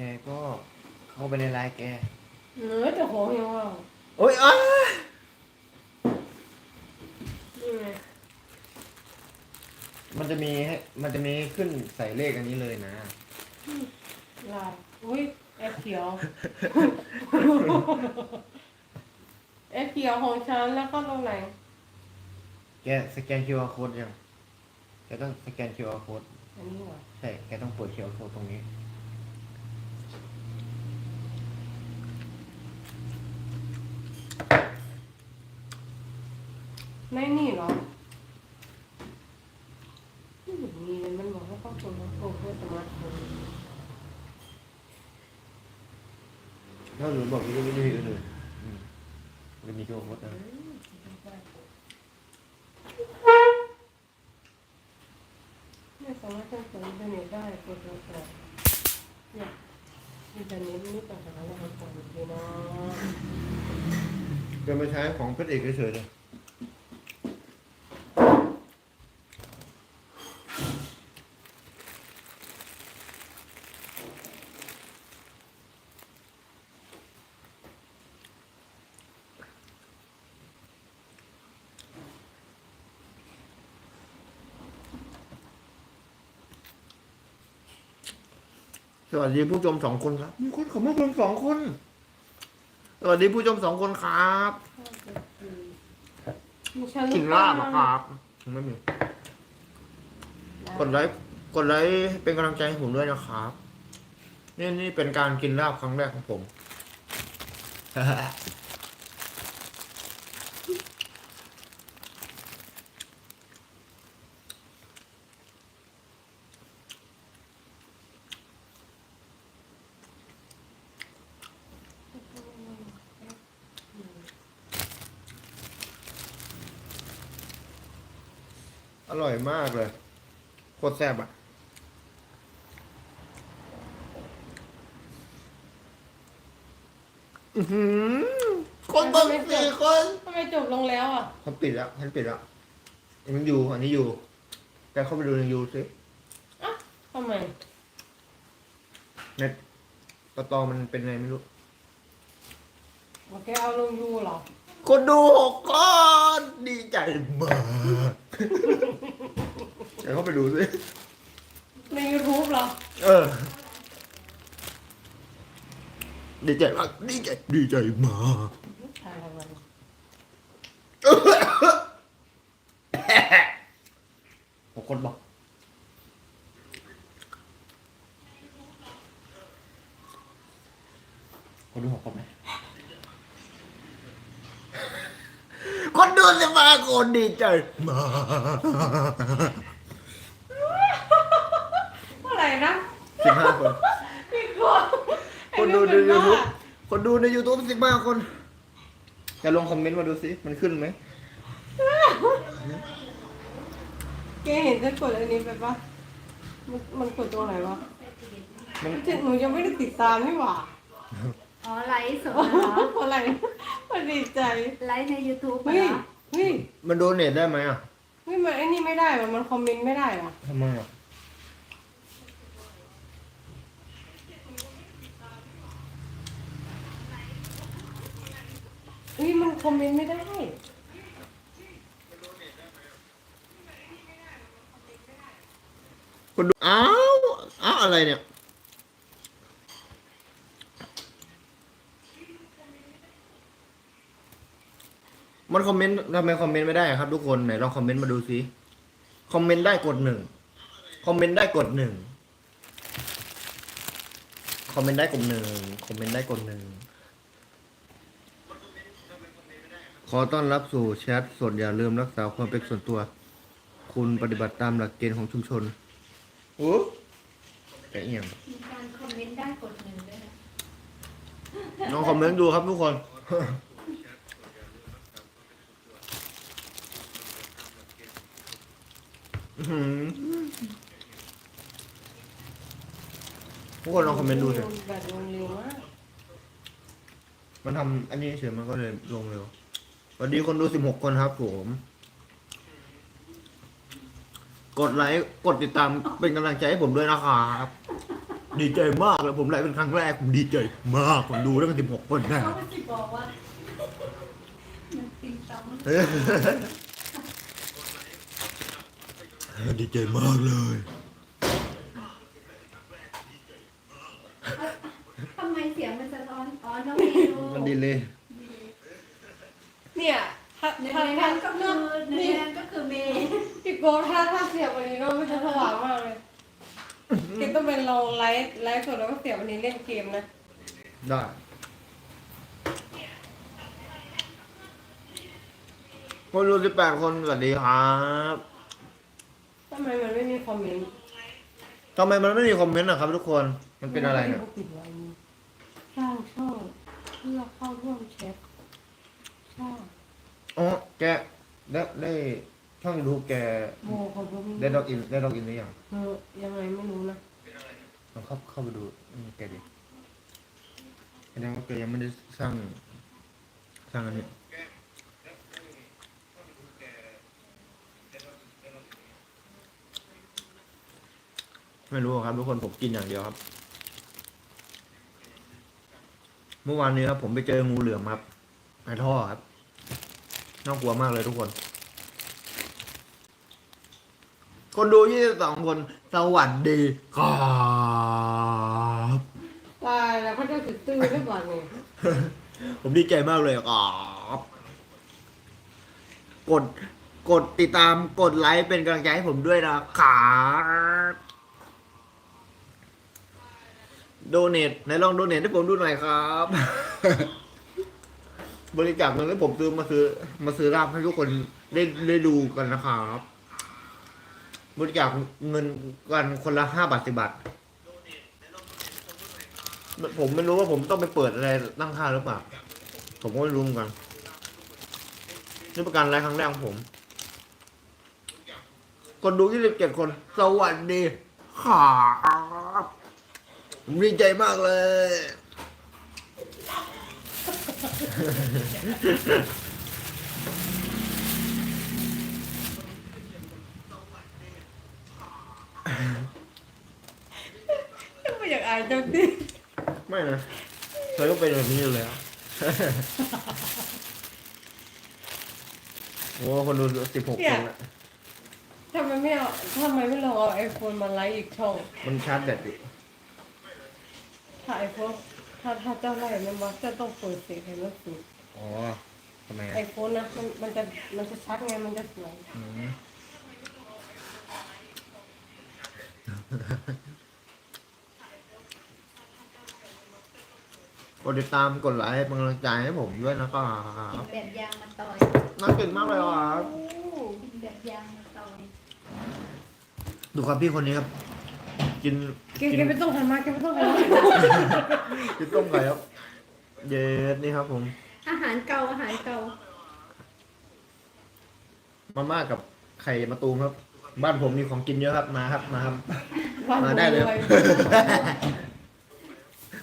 กก็เข้าไปในไลน์แกเนื้อจะโหยังว่าโอ้ยอ้านี่ไงมันจะมีให้มันจะมีขึ้นใส่เลขอันนี้เลยนะ ลายอุ้ยแอปเขียว แอปเขียวของฉันแล้วก็ตรงไหนแกสแกน QR code ยังแกต้องสแกน QR code อันนี้หว่าใช่ แกต้องเปิด QR code ตรงนี้ ไม่นี่เหรอไม่เห็นมีเลยมันบอกว่าต้องกดมาโอ้เพื่อสมาร์ทโฟน ถ้าหนูบอกวิธีวิธีอื่นๆอืมจะมี QR code นะ ไม่สารถเข้าถึงอินเทอร์เน็ตได้กดโทรศัพท์เนี่ยอินเทอร์เน็ตนี่ปัญหาอะไรของผมดีนะจะมาใช้ของเพชรเอกเฉยๆเลย สวัสดีผู้ชมสองคนครับ มีคนเขามาชมสองคน สวัสดีผู้ชมสองคนครับมีฉันกินลาบอะครับไม่มีกดไลค์กดไลค์เป็นกำลังใจให้ผมด้วยนะครับ นี่นี่เป็นการกินลาบครั้งแรกของผม ร่อยมากเลยโคตรแซ่บอะ อือหือคนเบิ่งสี่คนทำไมจบลงแล้วอะ เขาปิดแล้วฉันปิดแล้วยังอยู่ อันนี้อยู่ แต่เข้าไปดูในยูสิทำไมเน็ตตอตอมันเป็นไงไม่รู้ โอเคเอาลงยูเหรอ คนดูหกคนดีใจมากเดี๋ยวเข้าไปดูสิในยูทูบเหรอ เออ ดีใจมากดีใจดีใจมากถ่ายอะไรหกคนบอก คนดูหกคนไหมค นดูสิมาคนดีใจมากเท่าไหร่นะสิบห้าคน พี่กลัวคนดูในยูทูบคนดูในยูทูบสิบห้าคนจะลองคอมเมนต์มาดูสิ มันขึ้นไหมแกเห็นฉันกดอันนี้ไปปะมันมันกดตัวไหนวะมันหนูยังไม่ได้ติดตามนี่หว่าอ๋อไลฟ์สดเหรออะไรมันดีใจ ไลฟ์ใน YouTube เหรเฮ้ยอ เฮ้ยมันโดเนทได้ไหมอะเฮ้ยมันไอ้นี่ไม่ได้ว่ะมันคอมเมนต์ไม่ได้ว่ะทำไมอะเฮ้ยมันคอมเมนต์ไม่ได้ คนดูอ้าวอ้าวอะไรเนี่ย มันคอมเมนต์ทำไมคอมเมนต์ไม่ได้อะครับ ทุกคนไหนลองคอมเมนต์มาดูสิคอมเมนต์ได้กดหนึ่งคอมเมนต์ได้กดหนึ่งคอมเมนต์ได้กดหนึ่งคอมเมนต์ได้กดหนึ่งขอต้อนรับสู่แชทสดอย่าลืมรักษาความเป็นส่วนตัว คุณปฏิบัติตามหลักเกณฑ์ของชุมชนโอ้แต่เอียงมีการคอมเมนต์ได้กดหนึ่งด้วยนะ ลองคอมเมนต์ดูครับทุกคน อื้อหือ ทุกคนลองคอมเมนต์ดูสิแบบลงเร็วมากมันทำอันนี้เฉยมันก็เลยลงเร็วสวัสดีคนดูสิบหกคนครับผม กดไลค์กดติดตามเป็นกำลังใจให้ผมด้วยนะครับ ดีใจมากเลยผมไลฟ์เป็นครั้งแรกผมดีใจมากผมดูตั้งสิบหกคนนะเขาไปสิบอกว่ามันติงตองเออ ดีใจมากเลยทำไมเสียงมันสะท้อนอ๋อน้องเมนูมันดีเลยเนี่ยถ้าในถ้าแรถ้างก็คือในนี่แรงก็คือเมย์พี่โก้ถ้าถ้าเสียบวันนี้ก็ไม่จะสว่างมากเลยเกมต้องเป็นเราไลฟ์ไลฟ์สดแล้วก็เสียบวันนี้เล่นเกมนะได้คนรู้สิบแปดคนสวัสดีครับ ทำไมมันไม่มีคอมเมนต์ทำไมมันไม่มีคอมเมนต์อะครับ ทุกคน มันเป็นอะไรเนี่ยปิดไว้นี่สร้างช่องเพื่อเข้าร่วมแชทใช่อ๋อแกได้ได้ช่องยูทูบแกโมเขาก็ไม่ได้ล็อกอินได้ล็อกอินหรือยังเออยังไงไม่รู้นะลองเข้าเข้าไปดูอืมแกดิแสดงว่าแกยังไม่ได้สร้างสร้างอันนี้ ไม่รู้ครับทุกคนผมกินอย่างเดียวครับ เมื่อวานนี้ครับ ผมไปเจองูเหลือมครับในท่อครับน่ากลัวมากเลยทุกคน คนดูยี่สิบสองคนสวัสดีครับตายแล้วเขาจะติดตื้อไว้ก่อนนี่ผมดีใจมากเลยครับกดกดติดตามกดไลค์เป็นกำลังใจให้ผมด้วยนะครับ โดเนทไหนลองโดเนทให้ผมดูหน่อยครับ บริจาคเงินให้ผมซื้อมาซื้อ มาซื้อราบให้ทุกคนได้ได้ดูกันนะครับ บริจาคเงินกันคนละห้าบาทสิบบาทผมไม่รู้ว่าผมต้องไปเปิดอะไรตั้งค่าหรือเปล่า ผมก็ไม่รู้เหมือนกันนี่เป็นการไลฟ์ครั้งแรกของผม คนดูยี่สิบเจ็ดคน สวัสดีครับ ผมดีใจมากเลย ไม่อยากอายจังดิไม่นะเธอก็เป็นแบบนี้อยู่แล้ว โอ้คนดูสิบหกคนละทำไมไม่เอาทำไมไม่ลองเอาไอโฟนมาไลฟ์อีกช่อง มันชาร์จแบตอยู่ ถ้าไอโฟนถ้าถ้าเจ้าไล่มันมักจะต้องเปิดเสียงให้มันสุดอ๋อทำไมไออะโฟนนะมันมันจะมันจะชัดไงมันจะสวยอืมกดติดตามกดไลค์เป็นกำลังใจให้ผมด้วยนะครับแบบยางมาต่อยน่ากินมากเลยครับแบบยางมาต่อย ดูครับพี่คนนี้ครับ กินแกแกไม่ต้องหันมาแกไม่ต้องหันมากินต้มไก่ครับ เย็ดนี่ครับผม อาหารเก่าอาหารเก่ามาม่ากับไข่มะตูมครับ บ้านผมมีของกินเยอะครับมาครับมาครับวางมาได้เลยไว้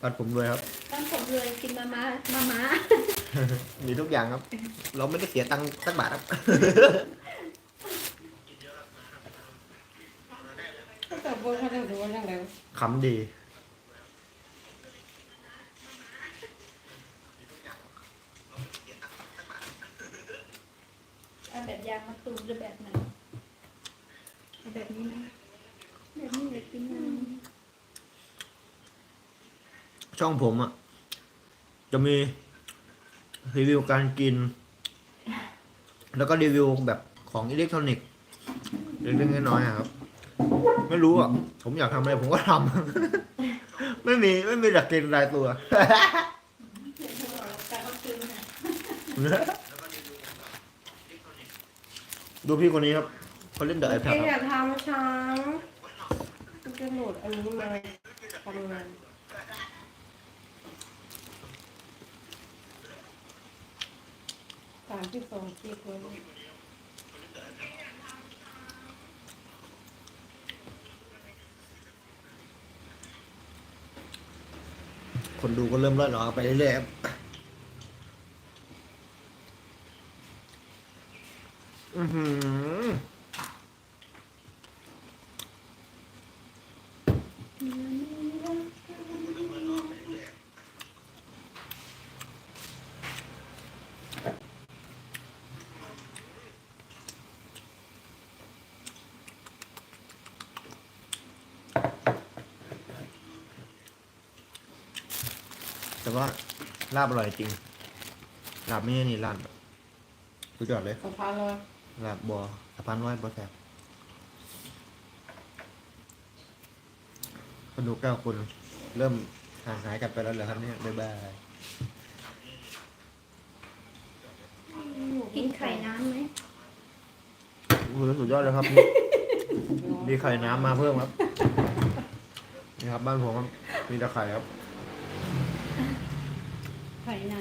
บ้านผมรวยครับต้องผมเลยกินมาม่ามาม่ามีทุกอย่างครับ เราไม่ได้เสียตังค์สักบาทครับ แต่บนเขาจะดูว่าจังไง ขำดี เอาแบบยางมาตูมหรือแบบไหนเอาแบบนี้นะแบบนี้เลยกินนะช่องผมอะ จะมีรีวิวการกิน แล้วก็รีวิวแบบของอิเล็กทรอนิกส์เล็กๆน้อยๆอะครับ ไม่รู้อะ ผมอยากทำอะไรผมก็ทำ ไม่มีไม่มีหลักเกณฑ์รายตัวการเอาคืนนะดูพี่คนนี้ครับเขาเล่นเดอะไอแพแกดอย่าทำช้างกูจะโหลดอันนี้มาทำงานสามที่สองคลิปเลย คนดูก็เริ่มเลิศหรอไปเรื่อยๆครับอือหือ เนื้อไม่ได้ แต่ว่าลาบอร่อยจริงลาบไม่ใช่นี่ร้านสุดยอดเลยสะพานเลยลาบบัวสะพานน้อยบัวแสบคนดูเก้าคนเริ่มห่างหายกันไปแล้วเหรอครับเนี่ยบ๊ายบายกินไข่น้ำไหมโอ้โหสุดยอดเลยครับนี่มีไข่น้ำมาเพิ่มครับ นี่ครับบ้านผมครับมีแต่ไข่ครับ ไข่น้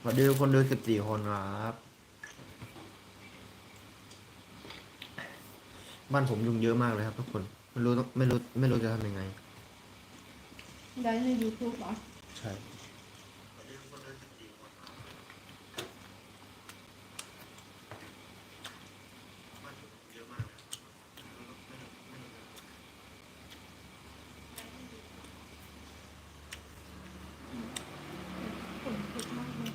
สวัสดีทุกคนดูสิบสี่คนครับ บ้านผมยุงเยอะมากเลยครับทุกคน ไม่รู้ต้องไม่รู้ไม่รู้จะทำยังไงำได้ในยูทูบเหรอ ใช่ ฝนตกมากเลย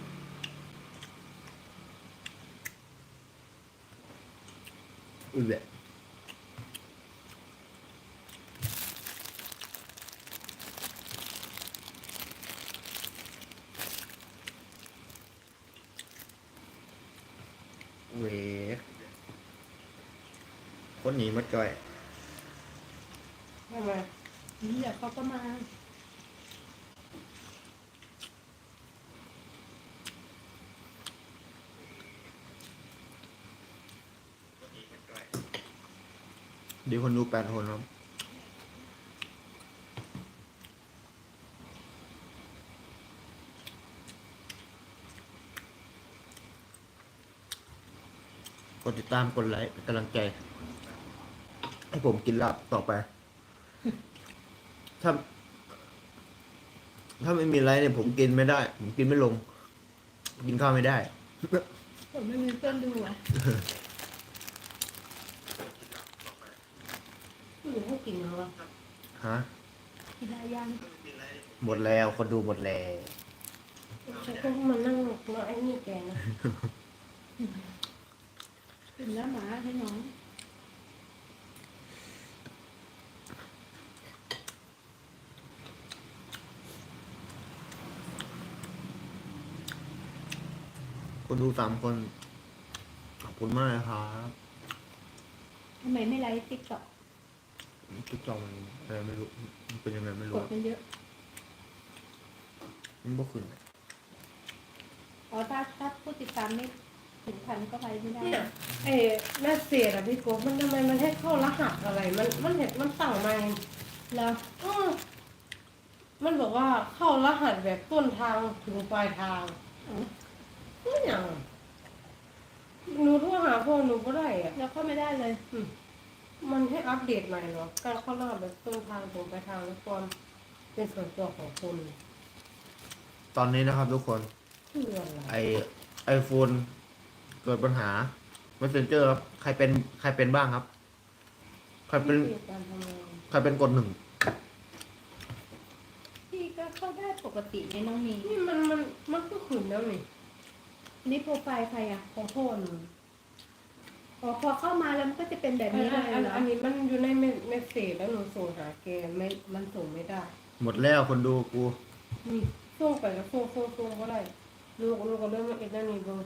อุ้ยเวคนหนีมาจ่อย ทำไม นี่เดี๋ยวเขาก็มา ดี๋ยวคนดูแปดคนครับกดติดตามกดไลค์เป็นกำลังใจ ให้ผมกินลาบต่อไป ถ้า ถ้าไม่มีไลค์เนี่ย ผมกินไม่ได้ ผมกินไม่ลง กินข้าวไม่ได้ ผมไม่มีเพื่อนดูอะ ผู้หญิงให้กินเหรอฮะกินได้ยังหมดแล้วคนดูหมดแล้วฉันก็มานั่งรอไอ้นี่แกนะกินแล้วหมาให้น้องคนดูสามคน ขอบคุณมากนะครับ ทำไมไม่ไลฟ์ติ๊กต็อก ทุกจอมันอะไรไม่รู้มันเป็นยังไงไม่กรู้ดมันเยอะมันบ่ขึ้นอ๋อถ้าถ้าผู้ติดตามไม่ถึงพันก็ไปไม่ได้เนี่ยไอ้แม่เสียอะพี่โก้มันทำไมมันให้เข้ารหัสอะไร มันมันเห็นมันสั่งมาแล้วอืมมันบอกว่าเข้ารหัสแบบต้นทางถึงปลายทางไม่อย่างหนูโทรหาพ่อหนูก็ได้อะแล้วก็ไม่ได้เลยมั นให้อัปเดตใหม่เหรอ การเข้ารหัสแบบต้นทางถึงปลายทางแล้วความเป็นส่วนตัวของคนตอนนี้นะครับทุกคน คืออะไรไอไอโฟนเกิดปัญหา Messenger ครับ ใครเป็นใครเป็นบ้างครับ ใครเป็นวิธีการทำงานใครเป็นกดหนึ่ง พี่ก็เข้าได้ปกติในน้องมีนี่มันมันมันก็ขืนแล้วนี่นี่โปรไฟล์ใครอะของพ่อหนู อ๋อพอเข้ามาแล้วมันก็จะเป็นแบบอันนี้เลอันยอันเหรออันนี้มันอยู่ในเมสเมสเซจแล้วหนูส่งหาแกไม่มันส่งไม่ได้หมดแล้วคนดูกูนี่ส่งไปแล้วส่งส่งส่งก็ได้ลูกลูกก็เริ่มมาเอ็ดแล้วนี่เบิ่ง